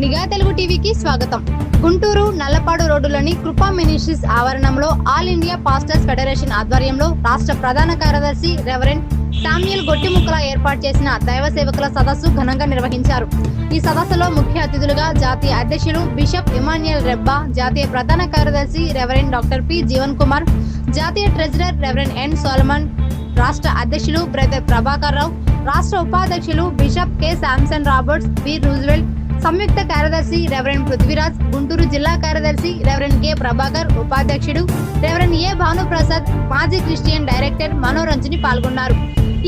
నిఘా తెలుగు టీవీకి స్వాగతం. గుంటూరు నల్లపాడు రోడ్డులోని కృపా మినిస్ట్రీస్ ఆవరణంలో ఆల్ ఇండియా పాస్టర్స్ ఫెడరేషన్ ఆధ్వర్యంలో రాష్ట్ర ప్రధాన కార్యదర్శి రెవరెండ్ సామ్యుల్ గొట్టిముక్కల ఏర్పాటు చేసిన దైవ సేవకుల సదస్సు ఘనంగా నిర్వహించారు. ఈ సదస్సులో ముఖ్య అతిథులుగా జాతీయ అధ్యక్షులు బిషప్ ఇమాన్యుయల్ రెబ్బా జాతీయ ప్రధాన కార్యదర్శి reverend doctor P Jeevan Kumar జాతీయ ట్రెజరర్ రెవరెండ్ ఎన్ సోలమన్ రాష్ట్ర అధ్యక్షులు బ్రదర్ ప్రభాకర్ రావు రాష్ట్ర ఉపాధ్యక్షులు bishop K Samson Roberts V Roosevelt సంయుక్త కార్యదర్శి రెవరెండ్ పృథ్వీరాజ్ గుంటూరు జిల్లా కార్యదర్శి రెవరెండ్ కె ప్రభాకర్ ఉపాధ్యక్షుడు రెవరెండ్ ఏ భానుప్రసాద్ మాజీ క్రిస్టియన్ డైరెక్టర్ మనోరంజని పాల్గొన్నారు.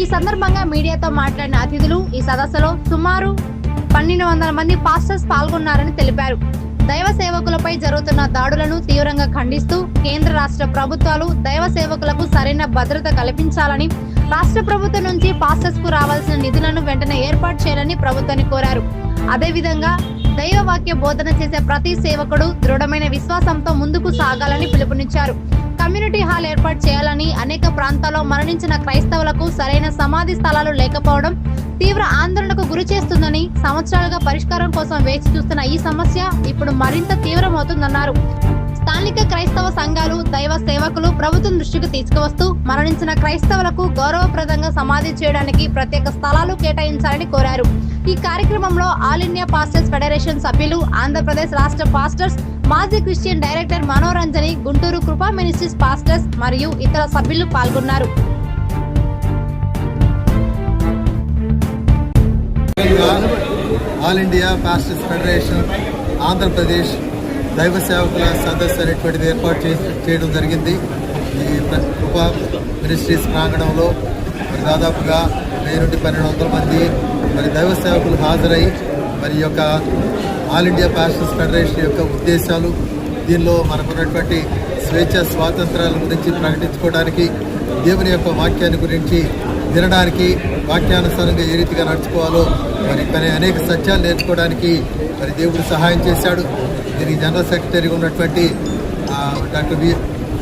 ఈ సందర్భంగా మీడియాతో మాట్లాడిన అతిథులు ఈ సదస్సులో సుమారు పన్నెండు వందల మంది పాస్టర్స్ పాల్గొన్నారని తెలిపారు. దైవ సేవకులపై జరుగుతున్న దాడులను తీవ్రంగా ఖండిస్తూ కేంద్ర రాష్ట్ర ప్రభుత్వాలు దైవ సేవకులకు సరైన భద్రత కల్పించాలని రాష్ట్ర ప్రభుత్వం నుంచి పాస్టర్స్కు రావాల్సిన నిధులను వెంటనే ఏర్పాటు చేయాలని ప్రభుత్వాన్ని కోరారు. అదేవిధంగా దైవవాక్య బోధన చేసే ప్రతి సేవకుడు దృఢమైన విశ్వాసంతో ముందుకు సాగాలని పిలుపునిచ్చారు. కమ్యూనిటీ హాల్ ఏర్పాటు చేయాలని అనేక ప్రాంతాల్లో మరణించిన క్రైస్తవులకు సరైన సమాధి స్థలాలు లేకపోవడం తీవ్ర ఆందోళనకు గురి చేస్తుందని సంవత్సరాలుగా పరిష్కారం కోసం వేచి చూస్తున్న ఈ సమస్య ఇప్పుడు మరింత తీవ్రమవుతుందన్నారు. స్థానిక క్రైస్తవ సంఘాలు దైవ సేవకులు ప్రభుత్వం దృష్టికి తీసుకువస్తూ మరణించిన క్రైస్తవులకు గౌరవప్రదంగా సమాధి చేయడానికి ప్రత్యేక స్థలాలు కేటాయించాలని కోరారు. ఈ కార్యక్రమంలో ఆల్ ఇండియా పాస్టర్స్ ఫెడరేషన్ సభ్యులు ఆంధ్రప్రదేశ్ రాష్ట్ర పాస్టర్స్ మాజీ క్రిస్టియన్ డైరెక్టర్ మనోరంజని గుంటూరు కృపా మినిస్ట్రీస్ పాస్టర్స్ మరియు ఇతర సభ్యులు పాల్గొన్నారు. All India pastors federation Andhra Pradesh దైవ సేవకుల సదస్సు అనేటువంటిది ఏర్పాటు చేయడం జరిగింది. ఈ ప్ర- మినిస్ట్రీస్ ప్రాంగణంలో మరి దాదాపుగా వెయ్యి నుండి పన్నెండు వందల మంది మరి దైవ సేవకులు హాజరై మరి యొక్క ఆల్ ఇండియా పాస్టర్స్ ఫెడరేషన్ యొక్క ఉద్దేశాలు దీనిలో మనకున్నటువంటి స్వేచ్ఛ స్వాతంత్రాల గురించి ప్రకటించుకోవడానికి దేవుని యొక్క వాక్యాన్ని గురించి వినడానికి వాక్యానుసారంగా ఏ రీతిగా నడుచుకోవాలో మరి మరి అనేక సత్యాలు నేర్చుకోవడానికి మరి దేవుడు సహాయం చేశాడు. దీనికి జనరల్ సెక్రటరీగా ఉన్నటువంటి doctor B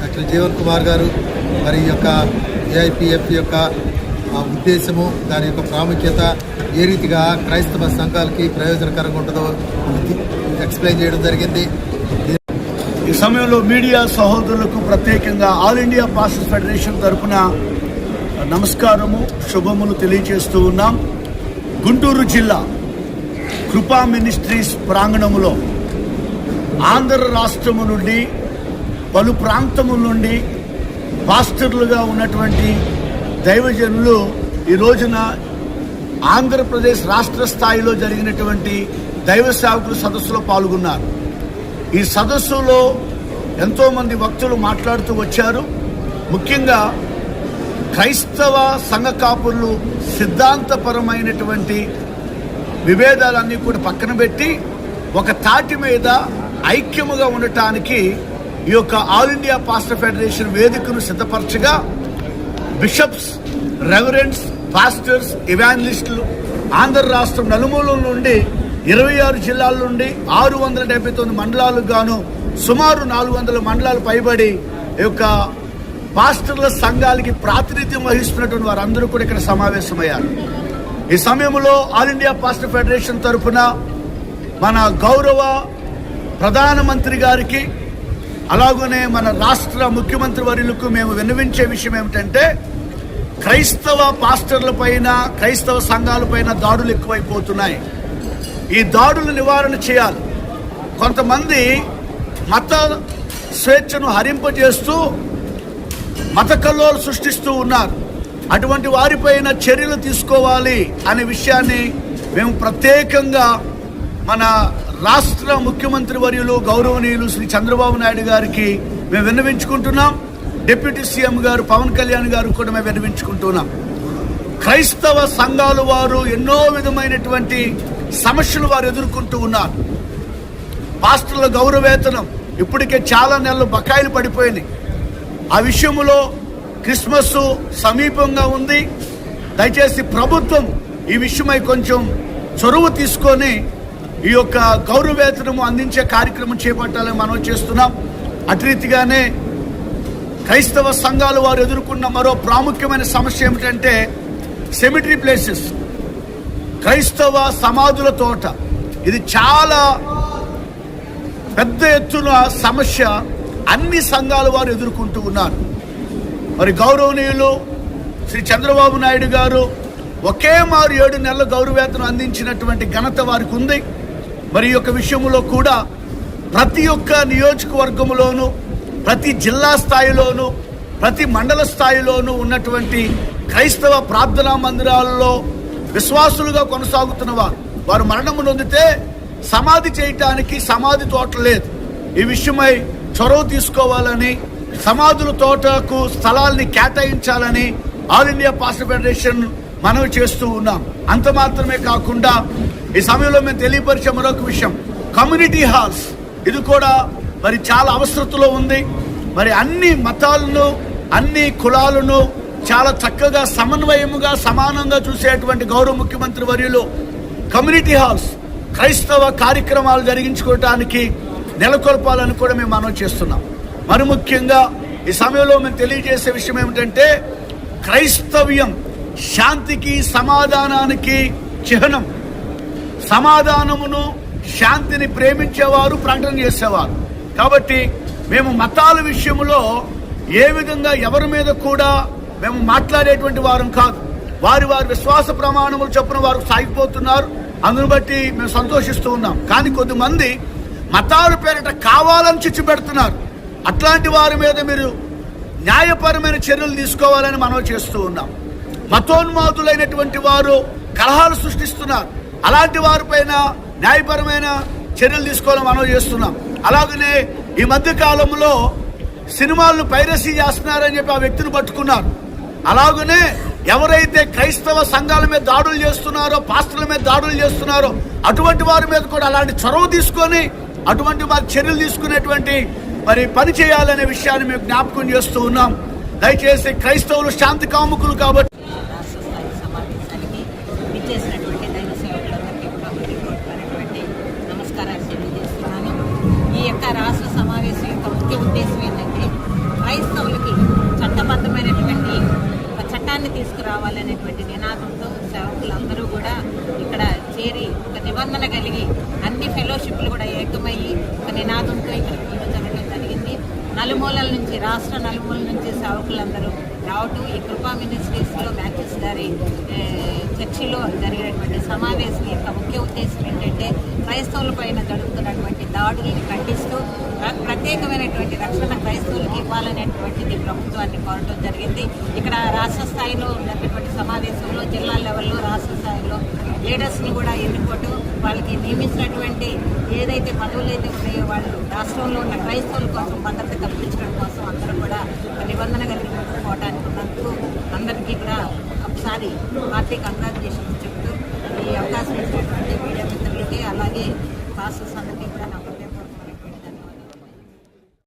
doctor Jeevan Kumar garu మరి యొక్క ఏఐపిఎఫ్ యొక్క ఉద్దేశము దాని యొక్క ప్రాముఖ్యత ఏ రీతిగా క్రైస్తవ సంఘాలకి ప్రయోజనకరంగా ఉంటుందో ఎక్స్ప్లెయిన్ చేయడం జరిగింది. ఈ సమయంలో మీడియా సహోదరులకు ప్రత్యేకంగా ఆల్ ఇండియా పాస్టర్స్ ఫెడరేషన్ తరఫున నమస్కారము శుభములు తెలియజేస్తూ ఉన్నాం. గుంటూరు జిల్లా కృపా మినిస్ట్రీస్ ప్రాంగణములో ఆంధ్ర రాష్ట్రము నుండి పలు ప్రాంతముల నుండి పాస్టర్లుగా ఉన్నటువంటి దైవజనులు ఈ రోజున ఆంధ్రప్రదేశ్ రాష్ట్ర స్థాయిలో జరిగినటువంటి దైవ సేవకుల సదస్సులో పాల్గొన్నారు. ఈ సదస్సులో ఎంతోమంది భక్తులు మాట్లాడుతూ వచ్చారు. ముఖ్యంగా క్రైస్తవ సంఘ కాపుర్లు సిద్ధాంతపరమైనటువంటి విభేదాలన్నీ కూడా పక్కన పెట్టి ఒక తాటి మీద ఐక్యముగా ఉండటానికి ఈ యొక్క ఆల్ ఇండియా పాస్టర్ ఫెడరేషన్ వేదికను సిద్ధపరచగా బిషప్స్ రెవరెన్స్ పాస్టర్స్ ఇవాంజలిస్టులు ఆంధ్ర రాష్ట్రం నలుమూల నుండి ఇరవై ఆరు జిల్లాల నుండి ఆరు వందల డెబ్బై తొమ్మిది మండలాలకు గాను సుమారు నాలుగు వందల మండలాలు పైబడి ఈ యొక్క పాస్టర్ల సంఘాలకి ప్రాతినిధ్యం వహిస్తున్నటువంటి వారందరూ కూడా ఇక్కడ సమావేశమయ్యారు. ఈ సమయంలో ఆల్ ఇండియా పాస్టర్ ఫెడరేషన్ తరఫున మన గౌరవ ప్రధానమంత్రి గారికి అలాగనే మన రాష్ట్ర ముఖ్యమంత్రి వర్యులకు మేము విన్నవించే విషయం ఏమిటంటే క్రైస్తవ పాస్టర్ల పైన క్రైస్తవ సంఘాలపైన దాడులు ఎక్కువైపోతున్నాయి. ఈ దాడులు నివారణ చేయాలి. కొంతమంది మత స్వేచ్ఛను హరింపజేస్తూ మత కల్లోలు సృష్టిస్తూ ఉన్నారు. అటువంటి వారిపైన చర్యలు తీసుకోవాలి అనే విషయాన్ని మేము ప్రత్యేకంగా మన రాష్ట్ర ముఖ్యమంత్రి వర్యులు గౌరవనీయులు శ్రీ చంద్రబాబు నాయుడు గారికి మేము విన్నవించుకుంటున్నాం. డిప్యూటీ సీఎం గారు పవన్ కళ్యాణ్ గారు కూడా మేము విన్నవించుకుంటున్నాం. క్రైస్తవ సంఘాలు వారు ఎన్నో విధమైనటువంటి సమస్యలు వారు ఎదుర్కొంటూ ఉన్నారు. పాస్టర్ల గౌరవేతనం ఇప్పటికే చాలా నెలలు బకాయిలు పడిపోయింది. ఆ విషయంలో క్రిస్మస్ సమీపంగా ఉంది. దయచేసి ప్రభుత్వం ఈ విషయమై కొంచెం చొరవ తీసుకొని ఈ యొక్క గౌరవేతనము అందించే కార్యక్రమం చేపట్టాలని మనం చేస్తున్నాం. అటు రీతిగానే క్రైస్తవ సంఘాలు వారు ఎదుర్కొన్న మరో ప్రాముఖ్యమైన సమస్య ఏమిటంటే సెమిటరీ ప్లేసెస్. క్రైస్తవ సమాధుల తోట. ఇది చాలా పెద్ద ఎత్తున సమస్య అన్ని సంఘాల వారు ఎదుర్కొంటూ ఉన్నారు. మరి గౌరవనీయులు శ్రీ చంద్రబాబు నాయుడు గారు ఒకే మారు ఏడు నెలల గౌరవేతనం అందించినటువంటి ఘనత వారికి ఉంది. మరి యొక్క విషయంలో కూడా ప్రతి ఒక్క నియోజకవర్గంలోనూ ప్రతి జిల్లా స్థాయిలోనూ ప్రతి మండల స్థాయిలోనూ ఉన్నటువంటి క్రైస్తవ ప్రార్థనా మందిరాలలో విశ్వాసులుగా కొనసాగుతున్న వారు వారు మరణము నొందితే సమాధి చేయటానికి సమాధి తోట లేదు. ఈ విషయమై చొరవ తీసుకోవాలని సమాధుల తోటకు స్థలాల్ని కేటాయించాలని ఆల్ ఇండియా పాస్టర్ ఫెడరేషన్ మనవి చేస్తూ ఉన్నాం. అంత మాత్రమే కాకుండా ఈ సమయంలో మేము తెలియపరిచే మరొక విషయం. కమ్యూనిటీ హాల్స్ ఇది కూడా మరి చాలా అవసరతలో ఉంది. మరి అన్ని మతాలను అన్ని కులాలను చాలా చక్కగా సమన్వయముగా సమానంగా చూసేటువంటి గౌరవ ముఖ్యమంత్రి వర్యులు కమ్యూనిటీ హాల్స్ క్రైస్తవ కార్యక్రమాలు జరిగించుకోవటానికి నెలకొల్పాలని కూడా మేము మనం చేస్తున్నాం. మరి ముఖ్యంగా ఈ సమయంలో మేము తెలియజేసే విషయం ఏమిటంటే క్రైస్తవ్యం శాంతికి సమాధానానికి చిహ్నం. సమాధానమును శాంతిని ప్రేమించేవారు ప్రకటన చేసేవారు. కాబట్టి మేము మతాల విషయంలో ఏ విధంగా ఎవరి మీద కూడా మేము మాట్లాడేటువంటి వారం కాదు. వారి వారి విశ్వాస ప్రమాణములు చొప్పున వారు సాగిపోతున్నారు. అందును బట్టి మేము సంతోషిస్తూ ఉన్నాం. కానీ కొద్దిమంది మతాల పేరిట కావాలని చిచ్చు పెడుతున్నారు అట్లాంటి వారి మీద మీరు న్యాయపరమైన చర్యలు తీసుకోవాలని మనం చేస్తూ ఉన్నాం. మతోన్మాదులైనటువంటి వారు కలహాలు సృష్టిస్తున్నారు. అలాంటి వారిపైన న్యాయపరమైన చర్యలు తీసుకోవాలని మనం చేస్తున్నాం. అలాగనే ఈ మధ్య కాలంలో సినిమాలను పైరసీ చేస్తున్నారని చెప్పి ఆ వ్యక్తిని పట్టుకున్నారు. అలాగనే ఎవరైతే క్రైస్తవ సంఘాల మీద దాడులు చేస్తున్నారో పాస్టర్ల మీద దాడులు చేస్తున్నారో అటువంటి వారి మీద కూడా అలాంటి చొరవ తీసుకొని అటువంటి వారి చర్యలు తీసుకునేటువంటి మరి పని చేయాలనే విషయాన్ని మేము జ్ఞాపకం చేస్తూ ఉన్నాం. దయచేసి క్రైస్తవులు శాంతి కాముకులు కాబట్టి యొక్క రాష్ట్ర సమావేశం యొక్క ముఖ్య ఉద్దేశం ఏంటంటే క్రైస్తవులకి చట్టబద్ధమైనటువంటి ఒక చట్టాన్ని తీసుకురావాలనేటువంటి నినాదంతో సేవకులందరూ కూడా ఇక్కడ చేరి ఒక నిబంధన కలిగి అన్ని ఫెలోషిప్లు కూడా ఏకమయ్యి ఒక నినాదంతో ఇక్కడ ఈరోజు జరగడం జరిగింది. నలుమూలల నుంచి రాష్ట్ర నలుమూలల నుంచి సేవకులందరూ రావటం ఈ కృపా మినిస్ట్రీస్లో మ్యాచెస్ గారి చర్చిలో జరిగినటువంటి సమావేశం యొక్క ముఖ్య ఉద్దేశం ఏంటంటే క్రైస్తవుల పైన జరుగుతున్నటువంటి దాడుల్ని ఖండిస్తూ ప్రత్యేకమైనటువంటి రక్షణ క్రైస్తవులకు ఇవ్వాలనేటువంటిది ప్రభుత్వాన్ని కోరటం జరిగింది. ఇక్కడ రాష్ట్ర స్థాయిలో ఉన్నటువంటి సమావేశంలో జిల్లా లెవెల్లో రాష్ట్ర స్థాయిలో లీడర్స్ని కూడా ఎన్నుకోవటం వాళ్ళకి నియమించినటువంటి ఏదైతే పదవులు అయితే ఉన్నాయో వాళ్ళు రాష్ట్రంలో ఉన్న క్రైస్తవుల కోసం భద్రత కల్పించడం కోసం అందరూ కూడా నిబంధన కలిగి పోవడానికి ఉన్నందుకు అందరికీ కూడా ఒకసారి పార్టీ కంగ్రాచులేషన్స్ చెప్తూ ఈ అవకాశం ఇచ్చినటువంటి మీడియా మిత్రులకి అలాగే పాస్టర్స్ అందరికీ కూడా